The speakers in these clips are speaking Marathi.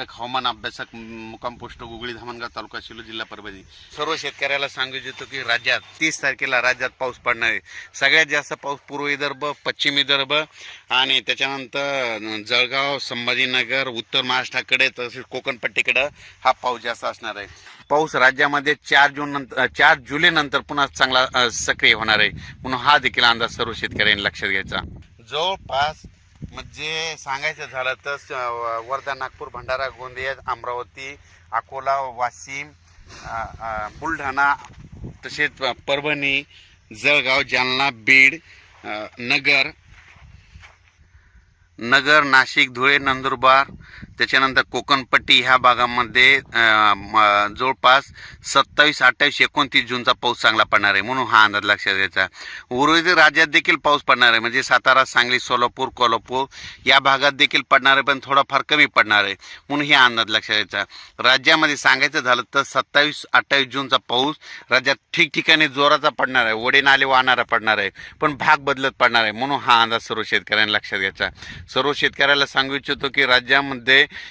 हवामान अभ्यासक मुकाम पोस्ट गुगळी धामणगाव तालुका शिलो जिल्हा परभणी सर्व शेतकऱ्याला सांगू इच्छितो की राज्यात तीस तारखेला राज्यात पाऊस पडणार आहे. सगळ्यात जास्त पाऊस पूर्व विदर्भ पश्चिम विदर्भ आणि त्याच्यानंतर जळगाव संभाजीनगर उत्तर महाराष्ट्राकडे तसेच कोकणपट्टीकडे हा पाऊस जास्त असणार आहे. पाऊस राज्यामध्ये चार जून नंतर चार जुलै नंतर पुन्हा चांगला सक्रिय होणार आहे. म्हणून हा देखील अंदाज सर्व शेतकऱ्यांनी लक्षात घ्यायचा. जवळपास म्हणजे सांगायचं झालं तर वर्धा नागपूर भंडारा गोंदिया अमरावती अकोला वाशिम बुलढाणा तसेच परभणी जळगाव जालना बीड नगर नगर नाशिक धुळे नंदुरबार त्याच्यानंतर कोकणपट्टी ह्या भागामध्ये जवळपास सत्तावीस अठ्ठावीस एकोणतीस जूनचा पाऊस चांगला पडणार आहे म्हणून हा अंदाज लक्षात घ्यायचा. उर्वरित राज्यात देखील पाऊस पडणार आहे. म्हणजे सातारा सांगली सोलापूर कोल्हापूर या भागात देखील पडणार आहे पण थोडाफार कमी पडणार आहे म्हणून हा अंदाज लक्षात घ्यायचा. राज्यामध्ये सांगायचं झालं तर सत्तावीस अठ्ठावीस जूनचा पाऊस राज्यात ठिकठिकाणी जोराचा पडणार आहे. वडे नाले वाहणारा पडणार आहे पण भाग बदलत पडणार आहे म्हणून हा अंदाज सर्व शेतकऱ्यांनी लक्षात घ्यायचा. सर्व शेतकऱ्याला सांगू इच्छितो की राज्यामध्ये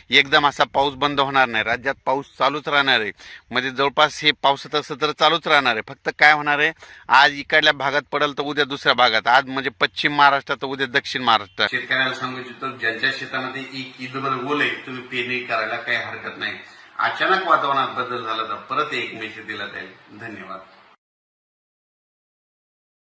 एकदम असा पाऊस बंद होणार नाही. राज्यात पाऊस चालूच राहणार आहे. म्हणजे जवळपास हे पावसाचं सत्र चालूच राहणार आहे. फक्त काय होणार आहे? आज इकडल्या भागात पडेल तर उद्या दुसऱ्या भागात. आज म्हणजे पश्चिम महाराष्ट्रात तर उद्या दक्षिण महाराष्ट्रात शेतकऱ्याला सांगू इच्छितो ज्यांच्या शेतामध्ये एक ईदभर ओले तुम्ही पेरणी करायला काही हरकत नाही. अचानक वातावरणात बदल झाला तर परत एक मेसेज दिला जाईल. धन्यवाद.